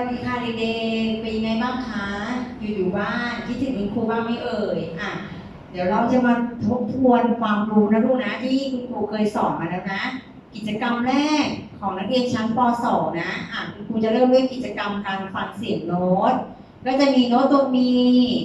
วัสดีค่ะเด็กๆเป็นยังไงบ้างคะ อยู่อยู่บ้านคิดถึงคุณครูบ้างไหม่เอ่ยอะเดี๋ยวเราจะมาทบทวนความรู้นะลูกนะที่คุณครูเคยสอนมาแล้วนะ กิจกรรมแรกของนักเรียนชั้นป .2 นะอะคุณครูจะเริ่มด้วยกิจกรรมการฟังเสียงโน้ต ก็จะมีโน้ตตัวมี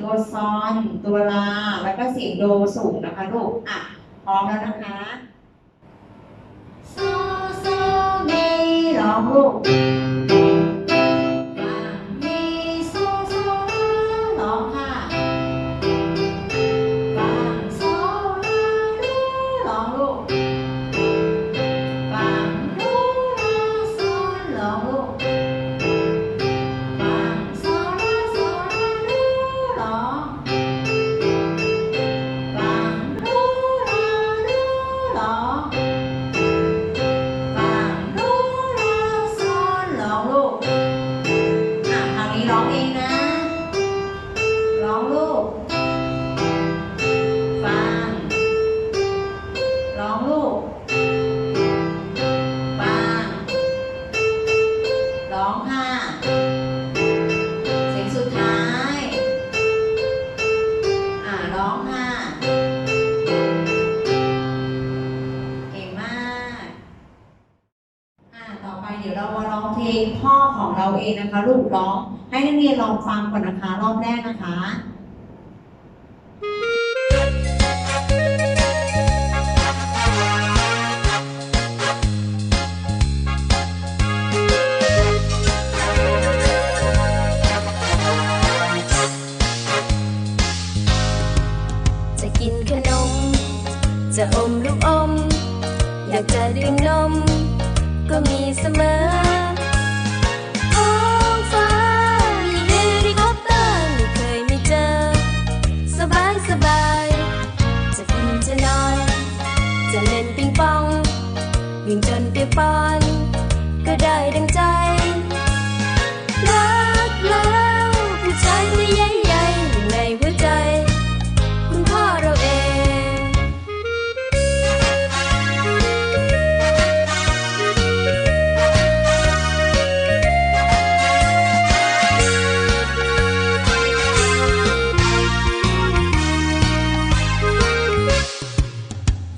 ตัวซอนตัวลา แล้วก็เสียงโดสูงนะคะลูกอะพร้อมแล้วนะคะโซโซเมร้องลูก ร้องค่ะ เสียงสุดท้าย อะร้องค่ะ เก่งมาก อ่าต่อไปเดี๋ยวเรามาร้องเพลงพ่อของเราเองนะคะ ลูกร้อง ให้นักเรียนลองฟังก่อนนะคะ รอบแรกนะคะ ปียกปอนก็ได้ดังใจรักแล้วผู้ชายตัวใหญ่ๆอยู่ในหัวใจ คุณพ่อเราเอง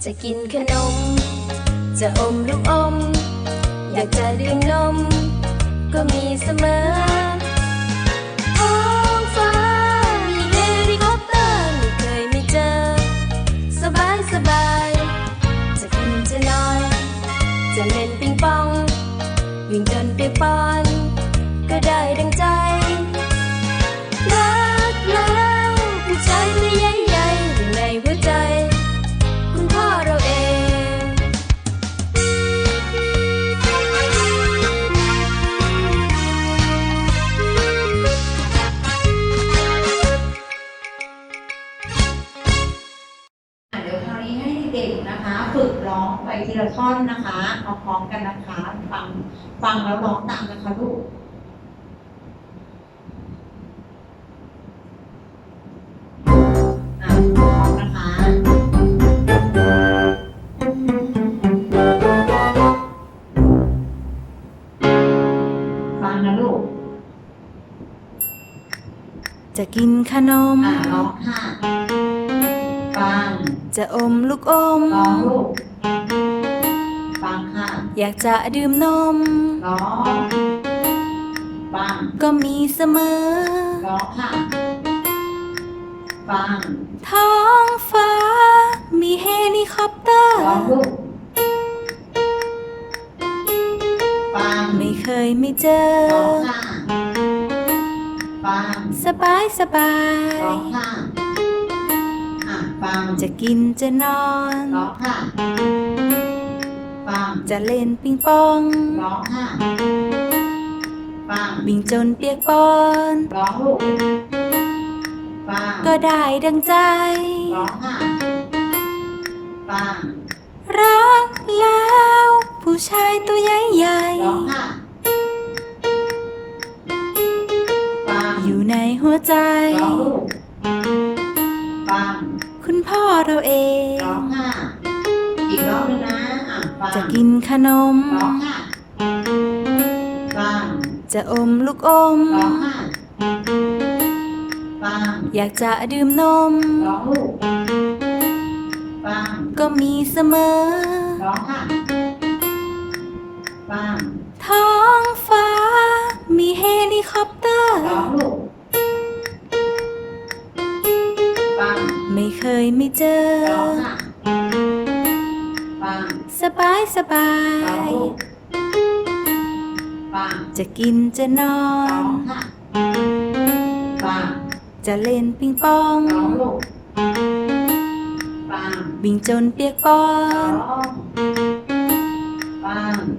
จะกินขนม จะอมลูก เสมอ นขนม อะร้องค่ะฟังจะอมลูกอม ร้องลูกฟังค่ะอยากจะดื่มนม ร้องฟังก็มีเสมอ ร้องค่ะฟังท้องฟ้า มีเฮลิคอปเตอร์ ร้องลูกฟังไม่เคยไม่เจอร้องค่ะ ฟังสบายสบายร้องค่ะอะฟังจะกินจะนอน ร้องค่ะฟังจะเล่นปิงปอง ร้องค่ะฟังวิ่งจนเปียกปอน ร้องลูกฟังก็ได้ดังใจ ร้องค่ะฟังรักแล้ว ผู้ชายตัวใหญ่ร้องค่ ในหัวใจ ร้องลูกฟังคุณพ่อเราเอง ร้องค่ะอีกรอบหนึงนะอะฟังจะกินขนม ร้องค่ะฟังจะอมลูกอม ร้องค่ะปังอยากจะดื่มนม ร้องลูกปังก็มีเสมอ ร้องค่ะปังท้องฟ้า มีเฮลิคอปเตอร์ ร้องลูก เคยไม่เจอ สบายสบาย จะกินจะนอน จะเล่นปิงปองร้งปังวิ่งจนเปียกปอน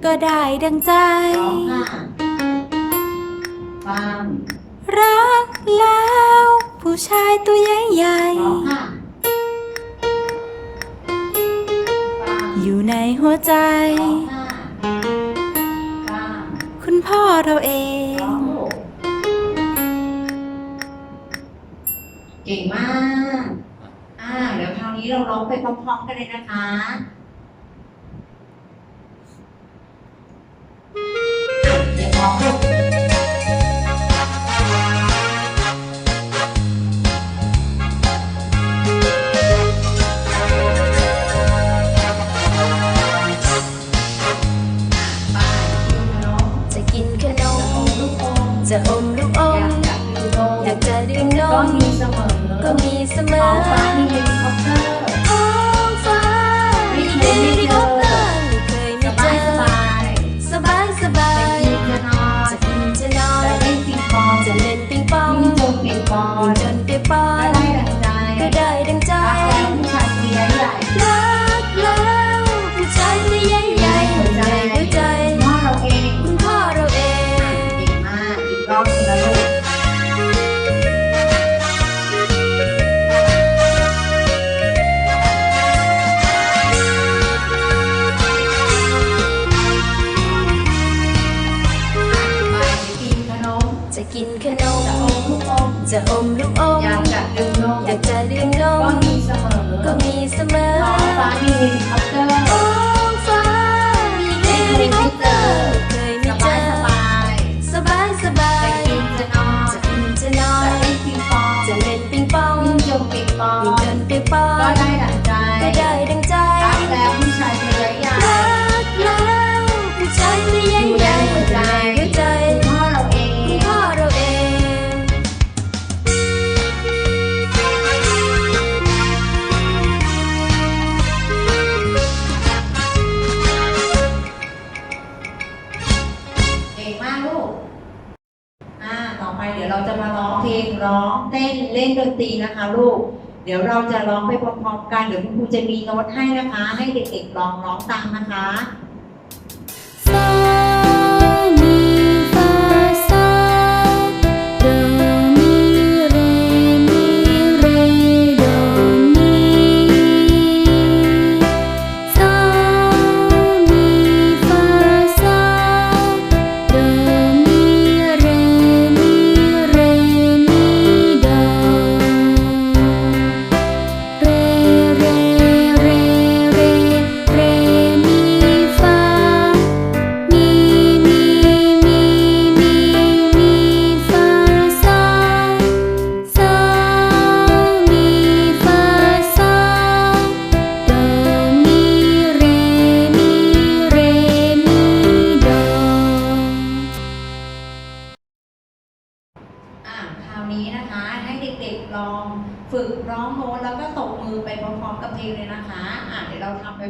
ก็ได้ดังใจ รักแล้ว ผู้ชายตัวใหญ่ร้ หัวใจ คุณพ่อเราเอง เก่งมาก อ่า เดี๋ยวคราวนี้เราร้องไปพร้อมๆกันเลยนะคะเดี๋ยวร้อง จะอมมลูกอมจะอมลูกอม อยากจะดื่มนมอยากจะดื่มนก็มมีเสมอ ก็มีเสมท้อ จะกินขนม จะอมลูกอมจะอมลูกอมอยากจะดื่มนมอยากจะดื่มนมก็มีเสมอก็มีเสมอท้องฟ้ามีเฮลิคอปเตอร์ท้องฟ้ามีเฮลิคอปเตอร์เคยไม่เจอสบายสบายจะกินจะนอนจะกินจะนอนจะเล่นปิงปองจะเล่นปิงปองวิ่งจงปิงปองวิ่งจนปียกปองก็ได้ดั่งใจก็ได้ อ่อไปเดี๋ยวเราจะมาร้องเพลงร้องเต้นเล่นดนตรีนะคะลูก เดี๋ยวเราจะร้องไปพร้อมๆกันเดี๋ยวคุณครูจะมีโน้ตให้นะคะ ให้เด็กๆลองร้องตามนะคะ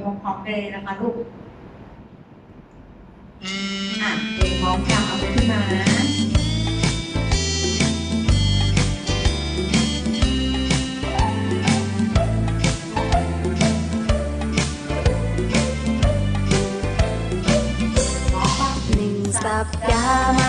พร้อมๆกันเลยนะคะลูก อะเด็กพร้อมกันเอาขึ้นมานะพร้อมปะหนึ่งสัปดาห์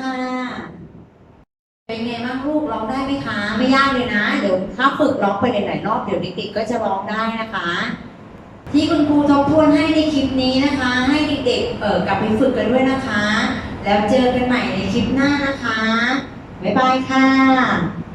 ค่ะเป็นไงบ้างลูกร้องได้ไหมคะ ไม่ยากเลยนะ เดี๋ยวถ้าฝึกร้องไปหลายๆรอบเดี๋ยวเด็กๆก็จะร้องได้นะคะ ที่คุณครูทบทวนให้ในคลิปนี้นะคะ ให้เด็กๆเออกลับไปฝึกกันด้วยนะคะ แล้วเจอกันใหม่ในคลิปหน้านะคะบ๊ายบายค่ะ